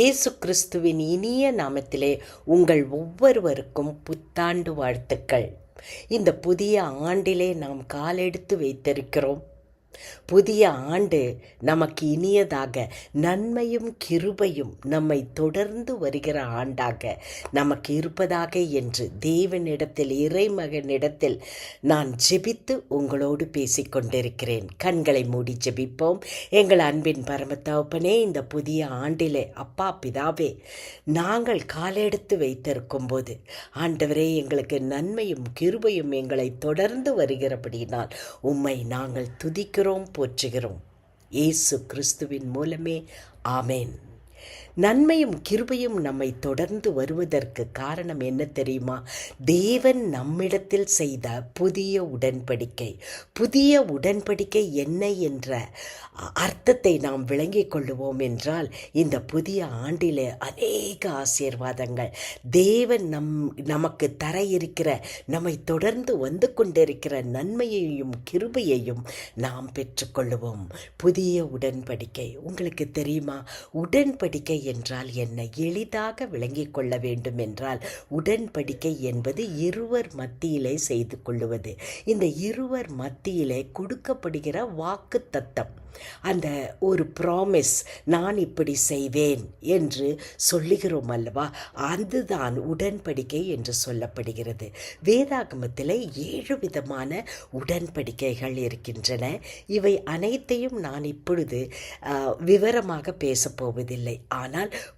இயேசு கிறிஸ்துவின் இனிய நாமத்திலே உங்கள் ஒவ்வொருவருக்கும் புத்தாண்டு வாழ்த்துக்கள். இந்த புதிய ஆண்டிலே நாம் காலெடுத்து வைத்திருக்கிறோம். புதிய ஆண்டு நமக்கு இனியதாக நன்மையும் கிருபையும் நம்மை தொடர்ந்து வருகிற ஆண்டாக நமக்கு இருப்பதாக என்று தேவனிடத்தில் இறைமகனிடத்தில் நான் ஜெபித்து உங்களோடு பேசிக்கொண்டிருக்கிறேன் கண்களை மூடி ஜெபிப்போம். எங்கள் அன்பின் பரமத்தவப்பனே இந்த புதிய ஆண்டிலே அப்பா பிதாவே நாங்கள் காலெடுத்து வைத்திருக்கும் போது ஆண்டவரே எங்களுக்கு நன்மையும் கிருபையும் எங்களை தொடர்ந்து வருகிறபடினால் உம்மை நாங்கள் துதிக்க துதிக்கிறோம் போற்றுகிறோம். இயேசு கிறிஸ்துவின் மூலமே. ஆமேன். நன்மையும் கிருபையும் நம்மை தொடர்ந்து வருவதற்கு காரணம் என்ன தெரியுமா? தேவன் நம்மிடத்தில் செய்த புதிய உடன்படிக்கை. புதிய உடன்படிக்கை என்ன என்ற அர்த்தத்தை நாம் விளங்கிக் கொள்ளுவோம் என்றால் இந்த புதிய ஆண்டிலே அநேக ஆசீர்வாதங்கள். தேவன் நம் நமக்கு தர இருக்கிற நம்மை தொடர்ந்து வந்து கொண்டிருக்கிற நன்மையையும் கிருபையையும் நாம் பெற்றுக்கொள்ளுவோம் புதிய உடன்படிக்கை. உங்களுக்கு தெரியுமா? உடன்படிக்கை என்றால் என்ன எளிதாக விளங்கிக் கொள்ள வேண்டும் என்றால் உடன்படிக்கை என்பது இருவர் மத்தியிலே செய்து கொள்ளுவது. இந்த இருவர் மத்தியிலே கொடுக்கப்படுகிற வாக்கு தத்தம் அந்த ஒரு ப்ராமிஸ் நான் இப்படி செய்வேன் என்று சொல்லுகிறோம் அல்லவா அதுதான் உடன்படிக்கை என்று சொல்லப்படுகிறது. வேதாகமத்தில் ஏழு விதமான உடன்படிக்கைகள் இருக்கின்றன. இவை அனைத்தையும் நான் இப்பொழுது விவரமாக பேசப்போவதில்லை. ஆனால்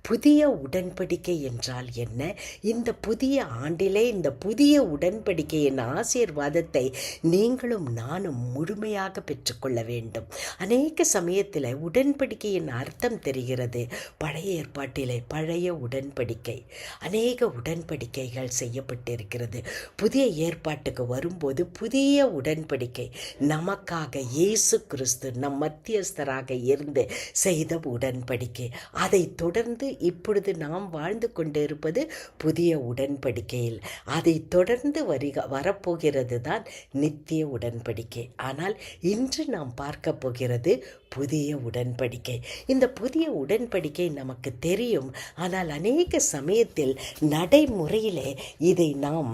புதிய உடன்படிக்கை என்றால் என்ன? இந்த புதிய ஆண்டிலே இந்த புதிய உடன்படிக்கையின் ஆசீர்வாதத்தை நீங்களும் நானும் முழுமையாக பெற்றுக்கொள்ள வேண்டும். அநேக அநேக சமயத்தில் உடன்படிக்கையின் அர்த்தம் தெரிகிறது. பழைய ஏற்பாட்டிலே பழைய உடன்படிக்கை. அநேக உடன்படிக்கைகள் செய்யப்பட்டிருக்கிறது. புதிய ஏற்பாட்டுக்கு வரும்போது புதிய உடன்படிக்கை. நமக்காக இயேசு கிறிஸ்து நம் மத்தியஸ்தராக இருந்து செய்த உடன்படிக்கை. அதை தொடர்ந்து இப்பொழுது நாம் வாழ்ந்து கொண்டிருப்பது புதிய உடன்படிக்கையில். அதை தொடர்ந்து வருக வரப்போகிறது தான் நித்திய உடன்படிக்கை. ஆனால் இன்று நாம் பார்க்க போகிறது புதிய உடன்படிக்கை. இந்த புதிய உடன்படிக்கை நமக்கு தெரியும். ஆனால் அநேக சமயத்தில் நடைமுறையிலே இதை நாம்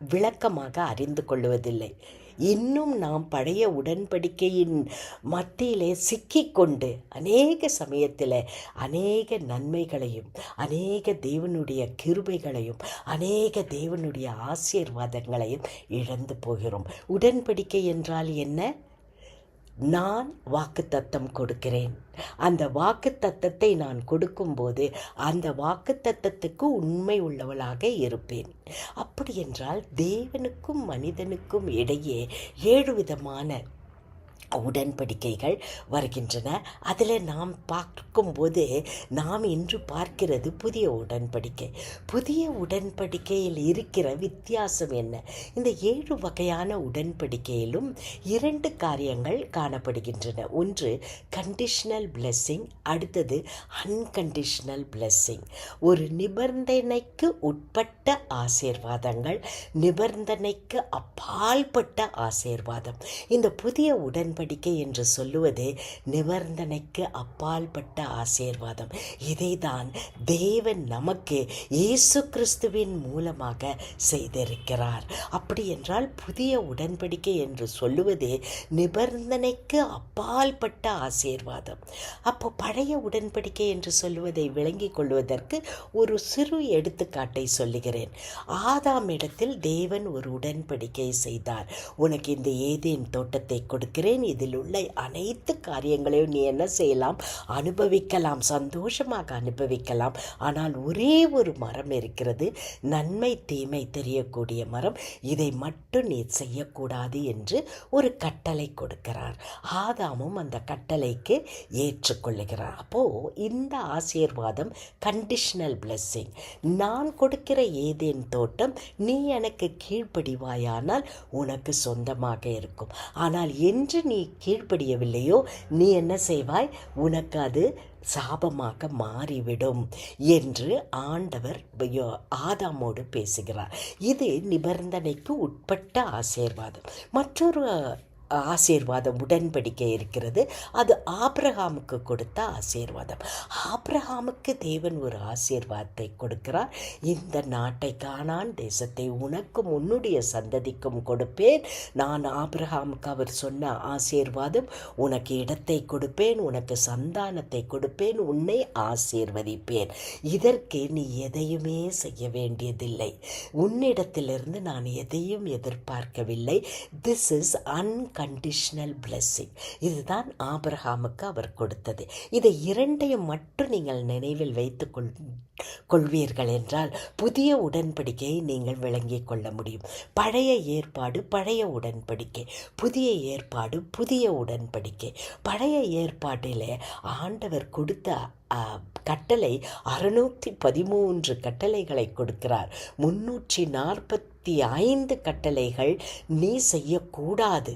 விளக்கமாக அறிந்து கொள்வதில்லை. இன்னும் நாம் பழைய உடன்படிக்கையின் மத்தியிலே சிக்கிக்கொண்டு அநேக சமயத்தில் அநேக நன்மைகளையும் அநேக தேவனுடைய கிருபைகளையும் அநேக தேவனுடைய ஆசீர்வாதங்களையும் இழந்து போகிறோம். உடன்படிக்கை என்றால் என்ன? நான் வாக்கு தத்தம் கொடுக்கிறேன். அந்த வாக்கு தத்தத்தை நான் கொடுக்கும்போது அந்த வாக்கு தத்தத்துக்கு உண்மை உள்ளவளாக இருப்பேன். அப்படி என்றால் தேவனுக்கும் மனிதனுக்கும் இடையே ஏழு விதமான உடன்படிக்கைகள் வருகின்றன. அதில் நாம் பார்க்கும்போது நாம் இன்று பார்க்கிறது புதிய உடன்படிக்கை. புதிய உடன்படிக்கையில் இருக்கிற வித்தியாசம் என்ன? இந்த ஏழு வகையான உடன்படிக்கையிலும் இரண்டு காரியங்கள் காணப்படுகின்றன. ஒன்று கண்டிஷனல் பிளெஸ்ஸிங் அடுத்தது அன்கண்டிஷனல் பிளெஸ்ஸிங் ஒரு நிபந்தனைக்கு உட்பட்ட ஆசீர்வாதங்கள் நிபந்தனைக்கு அப்பால்பட்ட ஆசீர்வாதம். இந்த புதிய உடன்படி உடன்படிக்கை என்று சொல்லுவது நிபந்தனைக்கு அப்பால்பட்ட ஆசீர்வாதம். இதைதான் தேவன் நமக்கு இயேசு கிறிஸ்துவின் மூலமாக செய்திருக்கிறார். அப்படி என்றால் புதிய உடன்படிக்கை என்று சொல்லுவது நிபந்தனைக்கு அப்பால்பட்ட ஆசீர்வாதம். அப்போ பழைய உடன்படிக்கை என்று சொல்லுவதை விளங்கிக் கொள்வதற்கு ஒரு சிறு எடுத்துக்காட்டை சொல்லுகிறேன். ஆதாம் இடத்தில் தேவன் ஒரு உடன்படிக்கை செய்தார். உனக்கு இந்த ஏதேன் தோட்டத்தை கொடுக்கிறேன் இதில் உள்ள அனைத்து காரியங்களையும் நீ என்ன செய்யலாம்? அனுபவிக்கலாம். சந்தோஷமாக அனுபவிக்கலாம். ஆனால் ஒரே ஒரு மரம் இருக்கிறது. நன்மை தீமை தெரியக்கூடிய மரம். இதை மட்டும் நீ செய்யக்கூடாது என்று ஒரு கட்டளை கொடுக்கிறார். ஆதாமும் அந்த கட்டளைக்கு ஏற்றுக்கொள்ளுகிறார். அப்போது இந்த ஆசீர்வாதம் கண்டிஷனல் பிளெஸ்ஸிங் நான் கொடுக்கிற ஏதேன் தோட்டம் நீ எனக்கு கீழ்ப்படிவாயானால் உனக்கு சொந்தமாக இருக்கும். ஆனால் என்று நீ கீழ்ப்படியவில்லையோ நீ என்ன செய்வாய்? உனக்கு அது சாபமாக மாறிவிடும் என்று ஆண்டவர் ஆதாமோடு பேசுகிறார். இது நிபந்தனைக்கு உட்பட்ட ஆசீர்வாதம். மற்றொரு ஆசீர்வாதம் உடன்படிக்கை இருக்கிறது. அது ஆப்ரஹாமுக்கு கொடுத்த ஆசீர்வாதம். ஆப்ரஹாமுக்கு தேவன் ஒரு ஆசீர்வாதத்தை கொடுக்கிறார். இந்த நாட்டை காணான் தேசத்தை உனக்கும் உன்னுடைய சந்ததிக்கும் கொடுப்பேன். நான் ஆப்ரஹாமுக்கு அவர் சொன்ன ஆசீர்வாதம் உனக்கு இடத்தை கொடுப்பேன் உனக்கு சந்தானத்தை கொடுப்பேன் உன்னை ஆசீர்வதிப்பேன். இதற்கு நீ எதையுமே செய்ய வேண்டியதில்லை. உன்னிடத்திலிருந்து நான் எதையும் எதிர்பார்க்கவில்லை. திஸ் இஸ் அன்கண்டிஷ்னல் பிளெஸ்ஸிங் இதுதான் ஆபிரகாமுக்கு அவர் கொடுத்தது. இதை இரண்டையும் மட்டும் நீங்கள் நினைவில் வைத்து கொள் கொள்வீர்கள் என்றால் புதிய உடன்படிக்கையை நீங்கள் விளங்கிக் கொள்ள முடியும். பழைய ஏற்பாடு பழைய உடன்படிக்கை. புதிய ஏற்பாடு புதிய உடன்படிக்கை. பழைய ஏற்பாட்டிலே ஆண்டவர் கொடுத்த கட்டளை அறுநூற்றி பதிமூன்று கட்டளைகளை கொடுக்கிறார். முன்னூற்றி நாற்பத்தி ஐந்து கட்டளைகள் நீ செய்யக்கூடாது.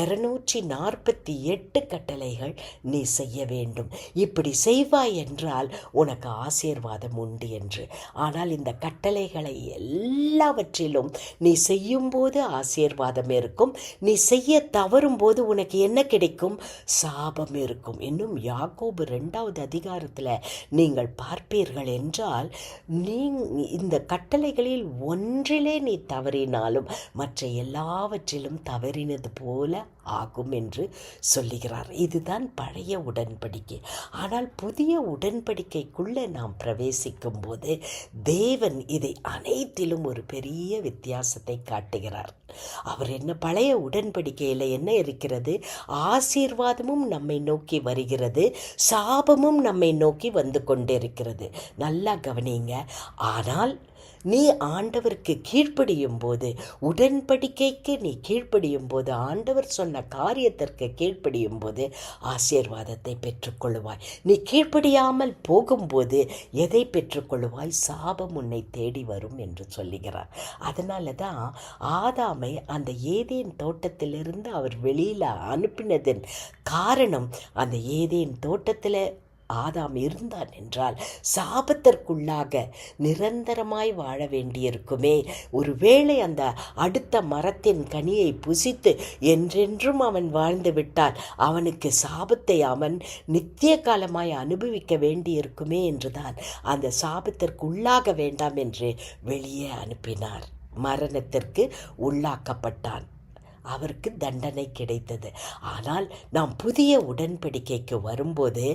இருநூற்றி நாற்பத்தி எட்டு கட்டளைகள் நீ செய்ய வேண்டும். இப்படி செய்வாய் என்றால் உனக்கு ஆசீர்வாதம் உண்டு என்று. ஆனால் இந்த கட்டளைகளை எல்லாவற்றிலும் நீ செய்யும்போது ஆசீர்வாதம் இருக்கும். நீ செய்ய தவறும் போது உனக்கு என்ன கிடைக்கும்? சாபம் இருக்கும். இன்னும் யாக்கோபு ரெண்டாவது அதிகாரத்தில் நீங்கள் பார்ப்பீர்கள் என்றால் நீ இந்த கட்டளைகளில் ஒன்றிலே நீ தவறினாலும் மற்ற எல்லாவற்றிலும் தவறினது போல ஆகும் என்று சொல்லுகிறார். இதுதான் பழைய உடன்படிக்கை. ஆனால் புதிய உடன்படிக்கைக்குள்ளே நாம் பிரவேசிக்கும் போது தேவன் இதை அனைத்திலும் ஒரு பெரிய வித்தியாசத்தை காட்டுகிறார். அவர் என்ன பழைய உடன்படிக்கையில் என்ன இருக்கிறது? ஆசீர்வாதமும் நம்மை நோக்கி வருகிறது. சாபமும் நம்மை நோக்கி வந்து கொண்டிருக்கிறது. நல்லா கவனிங்க ஆனால் நீ ஆண்டவருக்கு கீழ்ப்படியும் போது உடன்படிக்கைக்கு நீ கீழ்ப்படியும் போது ஆண்டவர் சொன்ன காரியத்திற்கு கீழ்ப்படியும் போது ஆசீர்வாதத்தை பெற்றுக்கொள்வாய். நீ கீழ்ப்படியாமல் போகும்போது எதை பெற்றுக்கொள்வாய்? சாபம் உன்னை தேடி வரும் என்று சொல்லுகிறார். அதனால தான் ஆதாமை அந்த ஏதேன் தோட்டத்திலிருந்து அவர் வெளியில் அனுப்பினதன் காரணம் அந்த ஏதேன் தோட்டத்தில் ஆதாம் இருந்தான் என்றால் சாபத்திற்குள்ளாக நிரந்தரமாய் வாழ வேண்டியிருக்குமே. ஒருவேளை அந்த அடுத்த மரத்தின் கனியை புசித்து என்றென்றும் அவன் வாழ்ந்து விட்டால் அவனுக்கு சாபத்தை அவன் நித்திய காலமாய் அனுபவிக்க வேண்டியிருக்குமே என்றுதான் அந்த சாபத்திற்குள்ளாக வேண்டாம் என்று வெளியே அனுப்பினார். மரணத்திற்கு உள்ளாக்கப்பட்டான். அவருக்கு தண்டனை கிடைத்தது. ஆனால் நாம் புதிய உடன்படிக்கைக்கு வரும்போது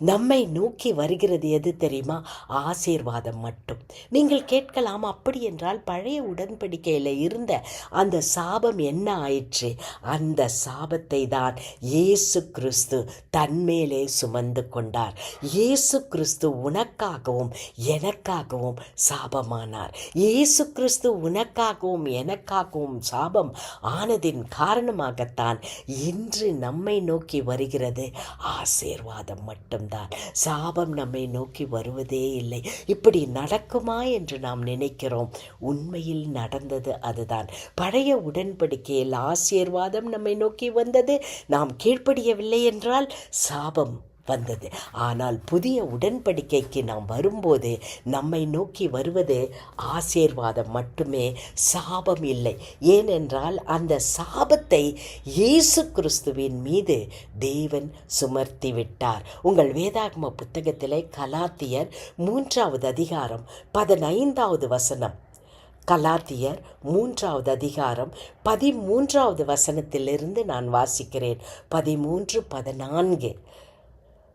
நம்மை நோக்கி வருகிறது எது தெரியுமா? ஆசீர்வாதம் மட்டும். நீங்கள் கேட்கலாம் அப்படி என்றால் பழைய உடன்படிக்கையில் இருந்த அந்த சாபம் என்ன ஆயிற்று? அந்த சாபத்தை தான் இயேசு கிறிஸ்து தன்மேலே சுமந்து கொண்டார். இயேசு கிறிஸ்து உனக்காகவும் எனக்காகவும் சாபமானார். இயேசு கிறிஸ்து உனக்காகவும் எனக்காகவும் சாபம் ஆனதின் காரணமாகத்தான் இன்று நம்மை நோக்கி வருகிறது ஆசீர்வாதம் மட்டும். மட்டும்தான் சாபம் நம்மை நோக்கி வருவதே இல்லை. இப்படி நடக்குமா என்று நாம் நினைக்கிறோம். உண்மையில் நடந்தது அதுதான். பழைய உடன்படிக்கையில் ஆசீர்வாதம் நம்மை நோக்கி வந்தது. நாம் கீழ்ப்படியவில்லை என்றால் சாபம் வந்தது. ஆனால் புதிய உடன்படிக்கைக்கு நாம் வரும்போது நம்மை நோக்கி வருவது ஆசீர்வாதம் மட்டுமே சாபம் இல்லை. ஏனென்றால் அந்த சாபத்தை இயேசு கிறிஸ்துவின் மீது தேவன் சுமர்த்தி விட்டார். உங்கள் வேதாகம புத்தகத்திலே கலாத்தியர் மூன்றாவது அதிகாரம் பதினைந்தாவது வசனம். கலாத்தியர் மூன்றாவது அதிகாரம் பதிமூன்றாவது வசனத்திலிருந்து நான் வாசிக்கிறேன். பதிமூன்று பதினான்கு.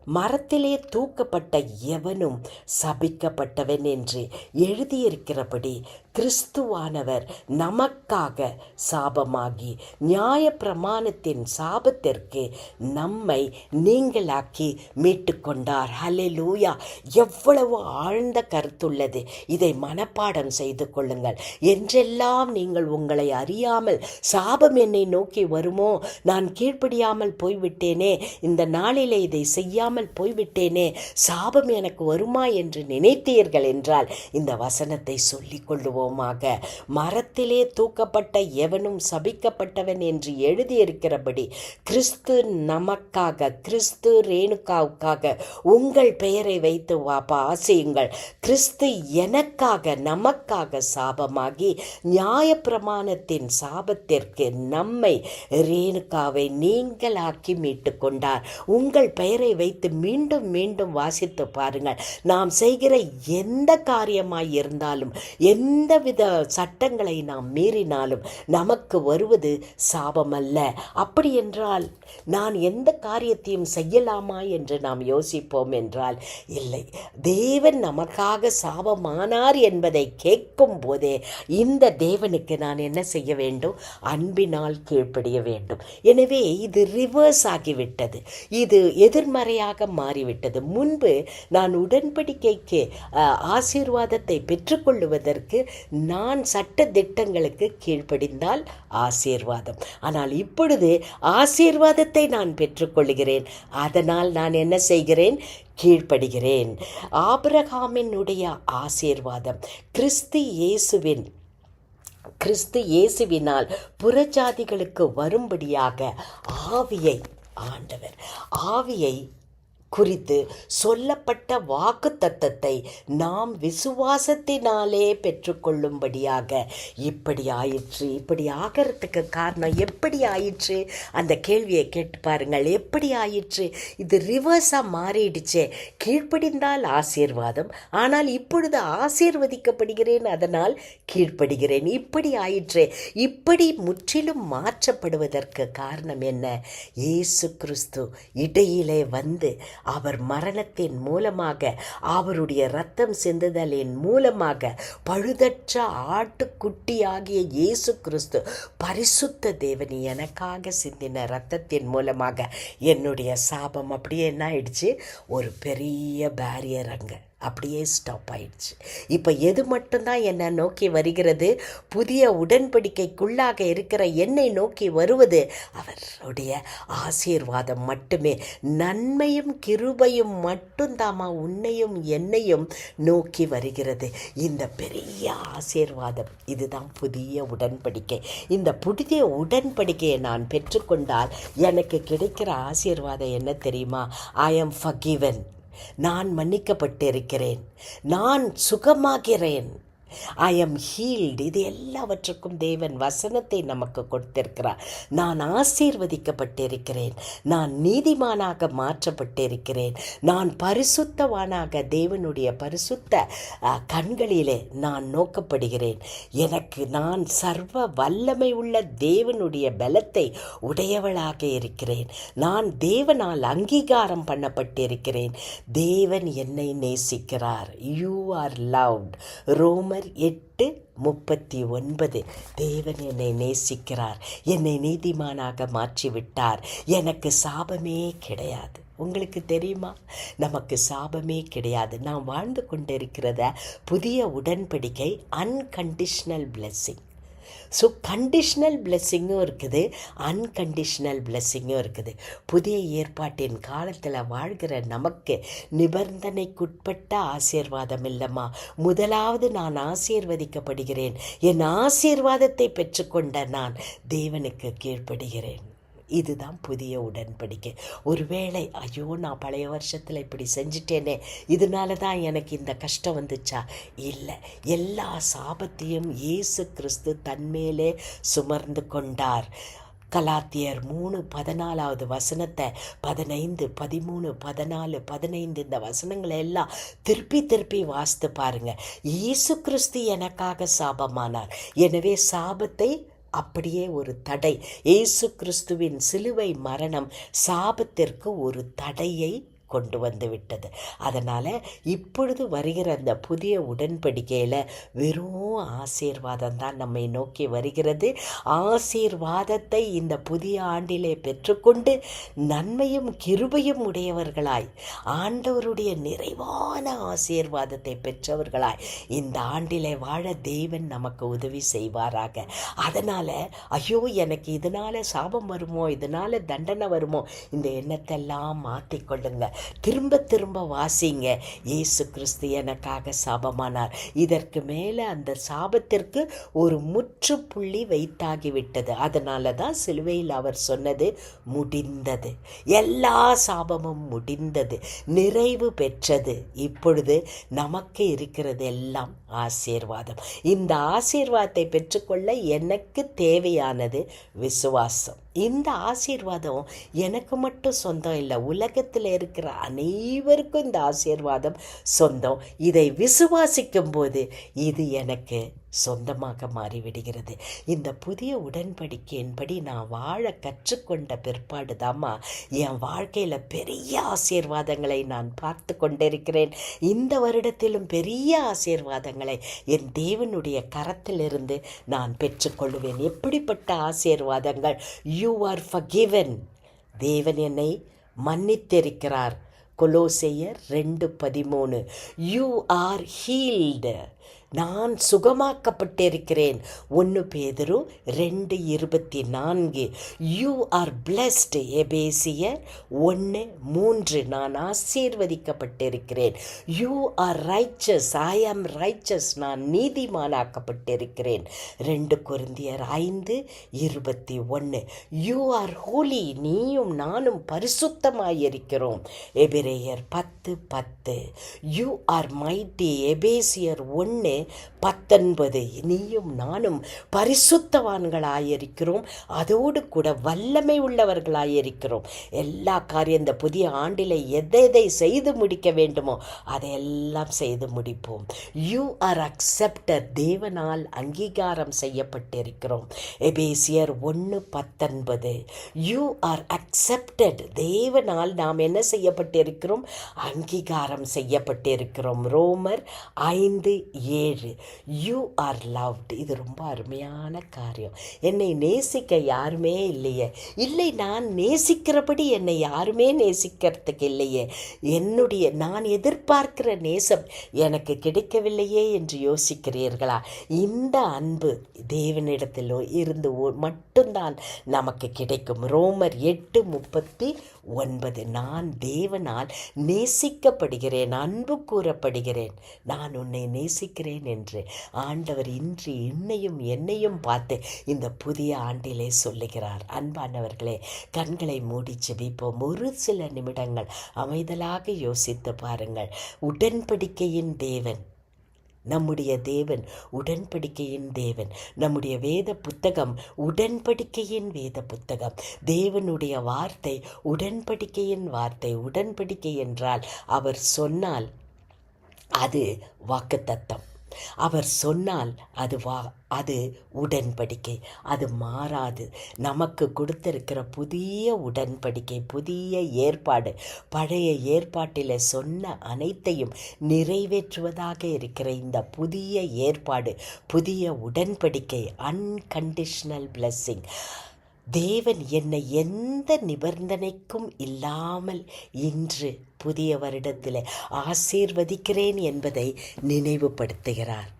மரத்திலே தூக்கப்பட்ட எவனும் சபிக்கப்பட்டவன் என்று எழுதியிருக்கிறபடி கிறிஸ்துவானவர் நமக்காக சாபமாகி நியாய பிரமாணத்தின் சாபத்திற்கு நம்மை நீங்களாக்கி மீட்டுக்கொண்டார். ஹலெலூயா எவ்வளவு ஆழ்ந்த கருத்துள்ளது. இதை மனப்பாடம் செய்து கொள்ளுங்கள். என்றெல்லாம் நீங்கள் உங்களை அறியாமல் சாபம் என்னை நோக்கி வருமோ? நான் கீழ்ப்படியாமல் போய்விட்டேனே. இந்த நாளிலே இதை செய்யாமல் இல்லாமல் போய்விட்டேனே. சாபம் எனக்கு வருமா என்று நினைத்தீர்கள் என்றால் இந்த வசனத்தை சொல்லிக் கொள்ளுவோமாக. மரத்திலே தூக்கப்பட்ட எவனும் சபிக்கப்பட்டவன் என்று எழுதியிருக்கிறபடி கிறிஸ்து நமக்காக கிறிஸ்து ரேணுகாவுக்காக உங்கள் பெயரை வைத்து வாப்பா ஆசையுங்கள். கிறிஸ்து எனக்காக நமக்காக சாபமாகி நியாயப்பிரமாணத்தின் சாபத்திற்கு நம்மை ரேணுகாவை நீங்களாக்கி மீட்டு கொண்டார். உங்கள் பெயரை வைத்து மீண்டும் மீண்டும் வாசித்து பாருங்கள். நாம் செய்கிற எந்த காரியமாய் இருந்தாலும் எந்த வித சட்டங்களை நாம் மீறினாலும் நமக்கு வருவது சாபமல்ல. அப்படி என்றால் நான் எந்த காரியத்தையும் செய்யலாமா என்று நாம் யோசிப்போம் என்றால் இல்லை. தேவன் நமக்காக சாபமானார் என்பதை கேட்கும் போதே இந்த தேவனுக்கு நான் என்ன செய்ய வேண்டும்? அன்பினால் கீழ்ப்படிய வேண்டும். எனவே இது ரிவர்ஸ் ஆகிவிட்டது. இது எதிர்மறையாக மாறிவிட்டது. முன்பு நான் உடன்படிக்கைக்கு ஆசீர்வாதத்தை பெற்றுக்கொள்ளுவதற்கு நான் சட்ட திட்டங்களுக்கு கீழ்ப்படிந்தால் ஆசீர்வாதம். ஆனால் இப்பொழுது ஆசீர்வாதத்தை நான் பெற்றுக்கொள்கிறேன். அதனால் நான் என்ன செய்கிறேன்? கீழ்ப்படுகிறேன். ஆபிரகாமினுடைய ஆசீர்வாதம் கிறிஸ்து இயேசுவின் கிறிஸ்து இயேசுவினால் புறஜாதிகளுக்கு வரும்படியாக ஆவியை ஆண்டவர் ஆவியை குறித்து சொல்லப்பட்ட வாக்கு தத்தத்தை நாம் விசுவாசத்தினாலே பெற்றுக்கொள்ளும்படியாக இப்படி ஆயிற்று இப்படி ஆகிறதுக்கு காரணம் எப்படி ஆயிற்று? அந்த கேள்வியை கேட்டு பாருங்கள். எப்படி ஆயிற்று? இது ரிவர்ஸாக மாறிடுச்சே. கீழ்ப்படிந்தால் ஆசீர்வாதம். ஆனால் இப்பொழுது ஆசீர்வதிக்கப்படுகிறேன் அதனால் கீழ்ப்படுகிறேன். இப்படி ஆயிற்றே. இப்படி முற்றிலும் மாற்றப்படுவதற்கு காரணம் என்ன? இயேசு கிறிஸ்து இடையிலே வந்து அவர் மரணத்தின் மூலமாக அவருடைய இரத்தம் சிந்துதலின் மூலமாக பழுதற்ற ஆட்டுக்குட்டியாகிய இயேசு கிறிஸ்து பரிசுத்த தேவனி எனக்காக சிந்தின இரத்தத்தின் மூலமாக என்னுடைய சாபம் அப்படியே என்ன ஆயிடுச்சு? ஒரு பெரிய பேரியர் அங்கே. அப்படியே ஸ்டாப் ஆயிடுச்சு. இப்போ எது மட்டும்தான் என்னை நோக்கி வருகிறது? புதிய உடன்படிக்கைக்குள்ளாக இருக்கிற என்னை நோக்கி வருவது? அவருடைய ஆசீர்வாதம் மட்டுமே. நன்மையும் கிருபையும் மட்டும்தாமா உன்னையும் என்னையும் நோக்கி வருகிறது. இந்த பெரிய ஆசீர்வாதம் இதுதான் புதிய உடன்படிக்கை. இந்த புதிய உடன்படிக்கையை நான் பெற்றுக்கொண்டால் எனக்கு கிடைக்கிற ஆசீர்வாதம் என்ன தெரியுமா? ஐ எம் ஃபகிவன் நான் மன்னிக்கப்பட்டிருக்கிறேன். நான் சுகமாகிறேன். ஐ எம் ஹீல்டு இது எல்லாவற்றுக்கும் தேவன் வசனத்தை நமக்கு கொடுத்திருக்கிறார். நான் ஆசீர்வதிக்கப்பட்டிருக்கிறேன். நான் நீதிமானாக மாற்றப்பட்டிருக்கிறேன். நான் பரிசுத்தவானாக தேவனுடைய பரிசுத்த கண்களிலே நான் நோக்கப்படுகிறேன். எனக்கு நான் சர்வ வல்லமை உள்ள தேவனுடைய பலத்தை உடையவளாக இருக்கிறேன். நான் தேவனால் அங்கீகாரம் பண்ணப்பட்டிருக்கிறேன். தேவன் என்னை நேசிக்கிறார். யூ ஆர் லவ்ட் ரோமர் எட்டு முப்பத்தி ஒன்பது. தேவன் என்னை நேசிக்கிறார் என்னை நீதிமானாக மாற்றிவிட்டார். எனக்கு சாபமே கிடையாது. உங்களுக்கு தெரியுமா? நமக்கு சாபமே கிடையாது. நாம் வாழ்ந்து கொண்டிருக்கிறத புதிய உடன்படிக்கை அன்கண்டிஷனல் பிளெஸ்ஸிங் ஸோ கண்டிஷ்னல் பிளெஸ்ஸிங்கும் இருக்குது அன்கண்டிஷ்னல் பிளெஸ்ஸிங்கும் இருக்குது. புதிய ஏற்பாட்டின் காலத்தில் வாழ்கிற நமக்கு நிபந்தனைக்குட்பட்ட ஆசீர்வாதம் இல்லைம்மா. முதலாவது நான் ஆசீர்வதிக்கப்படுகிறேன். என் ஆசீர்வாதத்தை பெற்றுக்கொண்ட நான் தேவனுக்கு கீழ்ப்படுகிறேன். இதுதான் புதிய உடன்படிக்கை. ஒருவேளை ஐயோ நான் பழைய வருஷத்தில் இப்படி செஞ்சிட்டேனே இதனால தான் எனக்கு இந்த கஷ்டம் வந்துச்சா? இல்லை எல்லா சாபத்தையும் இயேசு கிறிஸ்து தன்மேலே சுமர்ந்து கொண்டார். கலாத்தியர் மூணு பதினாலாவது வசனத்தை பதினைந்து பதிமூணு பதினாலு பதினைந்து இந்த வசனங்களை எல்லாம் திருப்பி திருப்பி வாசித்து பாருங்க. இயேசு கிறிஸ்து எனக்காக சாபமானார். எனவே சாபத்தை அப்படியே ஒரு தடை. இயேசு கிறிஸ்துவின் சிலுவை மரணம் சாபத்திற்கு ஒரு தடையை கொண்டு வந்து விட்டது. அதனால் இப்பொழுது வருகிற அந்த புதிய உடன்படிக்கையில் வெறும் ஆசீர்வாதம் தான் நம்மை நோக்கி வருகிறது. ஆசீர்வாதத்தை இந்த புதிய ஆண்டிலே பெற்றுக்கொண்டு நன்மையும் கிருபையும் உடையவர்களாய் ஆண்டவருடைய நிறைவான ஆசீர்வாதத்தை பெற்றவர்களாய் இந்த ஆண்டிலே வாழ தேவன் நமக்கு உதவி செய்வாராக. அதனால் ஐயோ எனக்கு இதனால் சாபம் வருமோ இதனால் தண்டனை வருமோ இந்த எண்ணத்தெல்லாம் மாற்றிக்கொள்ளுங்க திரும்ப திரும்ப வாசிங்க. இயேசு கிறிஸ்து எனக்காக சாபமானார். இதற்கு மேலே அந்த சாபத்திற்கு ஒரு முற்றுப்புள்ளி வைத்தாகிவிட்டது. அதனால தான் சிலுவையில் அவர் சொன்னது முடிந்தது. எல்லா சாபமும் முடிந்தது. நிறைவு பெற்றது. இப்பொழுது நமக்கு இருக்கிறது எல்லாம் ஆசீர்வாதம். இந்த ஆசீர்வாதத்தை பெற்றுக்கொள்ள எனக்கு தேவையானது விசுவாசம். இந்த ஆசீர்வாதம் எனக்கு மட்டும் சொந்தம் இல்லை. உலகத்தில் இருக்கிற அனைவருக்கும் இந்த ஆசீர்வாதம் சொந்தம். இதை விசுவாசிக்கும் போது இது எனக்கு சொந்தமாக மாறிவிடுகிறது. இந்த புதிய உடன்படிக்கையின்படி நான் வாழ கற்றுக்கொண்ட பிற்பாடு தாம்மா என் வாழ்க்கையில் பெரிய ஆசீர்வாதங்களை நான் பார்த்து கொண்டிருக்கிறேன். இந்த வருடத்திலும் பெரிய ஆசீர்வாதங்களை என் தேவனுடைய கரத்திலிருந்து நான் பெற்றுக்கொள்வேன். எப்படிப்பட்ட ஆசீர்வாதங்கள்? யூ ஆர் ஃபகிவன் தேவன் என்னை மன்னித்திருக்கிறார். கொலோசையர் ரெண்டு பதிமூணு. யூ ஆர் ஹீல்டு நான் சுகமாக்கப்பட்டிருக்கிறேன். ஒன்று பேதரு ரெண்டு இருபத்தி நான்கு. யூ ஆர் பிளஸ்டு எபேசியர். ஒன்று மூன்று நான் ஆசீர்வதிக்கப்பட்டிருக்கிறேன். You are riches I am riches நான் நீதிமானாக்கப்பட்டிருக்கிறேன். ரெண்டு குருந்தியர் ஐந்து இருபத்தி ஒன்று யூ ஆர் ஹோலி நீயும் நானும் பரிசுத்தமாயிருக்கிறோம். எபிரேயர் பத்து பத்து. யூ ஆர் மைட்டி எபேசியர் ஒன்று பத்தொன்பது. நீயும் நானும் பரிசுத்தவான்களாயிருக்கிறோம். அதோடு கூட வல்லமை உள்ளவர்களாயிருக்கிறோம். எல்லா காரியம் இந்த புதிய ஆண்டில் எதை எதை செய்து முடிக்க வேண்டுமோ அதையெல்லாம் செய்து முடிப்போம். யூ ஆர் அக்செப்டர் தேவனால் அங்கீகாரம் செய்யப்பட்டிருக்கிறோம். எபேசியர் ஒன்று பத்தொன்பது. யூ ஆர் அக்செப்டட் தேவனால் நாம் என்ன செய்யப்பட்டிருக்கிறோம்? அங்கீகாரம் செய்யப்பட்டிருக்கிறோம். ரோமர் ஐந்து ஏழு. யூ ஆர் லவ்ட் இது ரொம்ப அருமையான காரியம். என்னை நேசிக்க யாருமே இல்லையே. இல்லை நான் நேசிக்கிறபடி என்னை யாருமே நேசிக்கிறதுக்கு இல்லையே. என்னுடைய நான் எதிர்பார்க்கிற நேசம் எனக்கு கிடைக்கவில்லையே என்று யோசிக்கிறீர்களா? இந்த அன்பு தேவனிடத்தில் இருந்து மட்டும்தான் நமக்கு கிடைக்கும். ரோமர் எட்டு முப்பத்தி ஒன்பது. நான் தேவனால் நேசிக்கப்படுகிறேன் அன்பு கூறப்படுகிறேன். நான் உன்னை நேசிக்கிறேன் என்று ஆண்டவர் இன்று என்னையும் என்னையும் பார்த்து இந்த புதிய ஆண்டிலே சொல்லுகிறார். அன்பானவர்களே கண்களை மூடி செபிப்போம் ஒரு சில நிமிடங்கள் அமைதலாக யோசித்து பாருங்கள். உடன்படிக்கையின் தேவன் நம்முடைய தேவன் உடன்படிக்கையின் தேவன். நம்முடைய வேத புத்தகம் உடன்படிக்கையின் வேத புத்தகம். தேவனுடைய வார்த்தை உடன்படிக்கையின் வார்த்தை. உடன்படிக்கை என்றால் அவர் சொன்னால் அது வாக்குத்தத்தம். அவர் சொன்னால் அது வா அது உடன்படிக்கை. அது மாறாது. நமக்கு கொடுத்திருக்கிற புதிய உடன்படிக்கை புதிய ஏற்பாடு பழைய ஏற்பாட்டில் சொன்ன அனைத்தையும் நிறைவேற்றுவதாக இருக்கிற இந்த புதிய ஏற்பாடு புதிய உடன்படிக்கை அன்கண்டிஷ்னல் பிளஸ்ஸிங் தேவன் என்னை எந்த நிபந்தனைக்கும் இல்லாமல் இன்று புதிய வருடத்தில் ஆசீர்வதிக்கிறேன் என்பதை நினைவுபடுத்துகிறார்.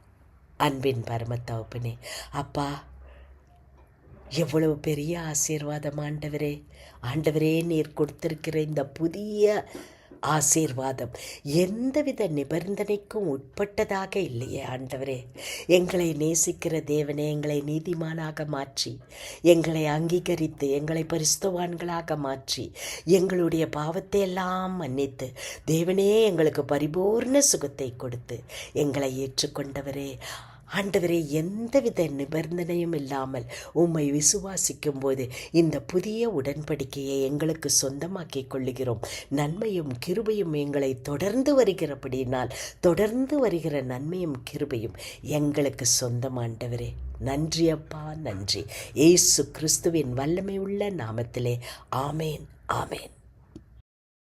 அன்பின் பரமத்தவப்பனே அப்பா எவ்வளவு பெரிய ஆசீர்வாதம் ஆண்டவரே. ஆண்டவரே நீர் கொடுத்திருக்கிற இந்த புதிய ஆசீர்வாதம். எந்தவித நிபந்தனைக்கும் உட்பட்டதாக இல்லையே ஆண்டவரே. எங்களை நேசிக்கிற தேவனே எங்களை நீதிமானாக மாற்றி எங்களை அங்கீகரித்து எங்களை பரிசுத்தவான்களாக மாற்றி எங்களுடைய பாவத்தை எல்லாம் மன்னித்து தேவனே எங்களுக்கு பரிபூர்ண சுகத்தை கொடுத்து எங்களை ஏற்றுக்கொண்டவரே. ஆண்டவரே எந்தவித நிபந்தனையும் இல்லாமல் உம்மை விசுவாசிக்கும் போது இந்த புதிய உடன்படிக்கையை எங்களுக்கு சொந்தமாக்கிக் கொள்ளுகிறோம். நன்மையும் கிருபையும் எங்களை தொடர்ந்து வருகிறபடியினால் தொடர்ந்து வருகிற நன்மையும் கிருபையும் எங்களுக்கு சொந்தம் ஆண்டவரே. நன்றி அப்பா நன்றி. ஏசு கிறிஸ்துவின் வல்லமை உள்ள நாமத்திலே. ஆமேன் ஆமேன்.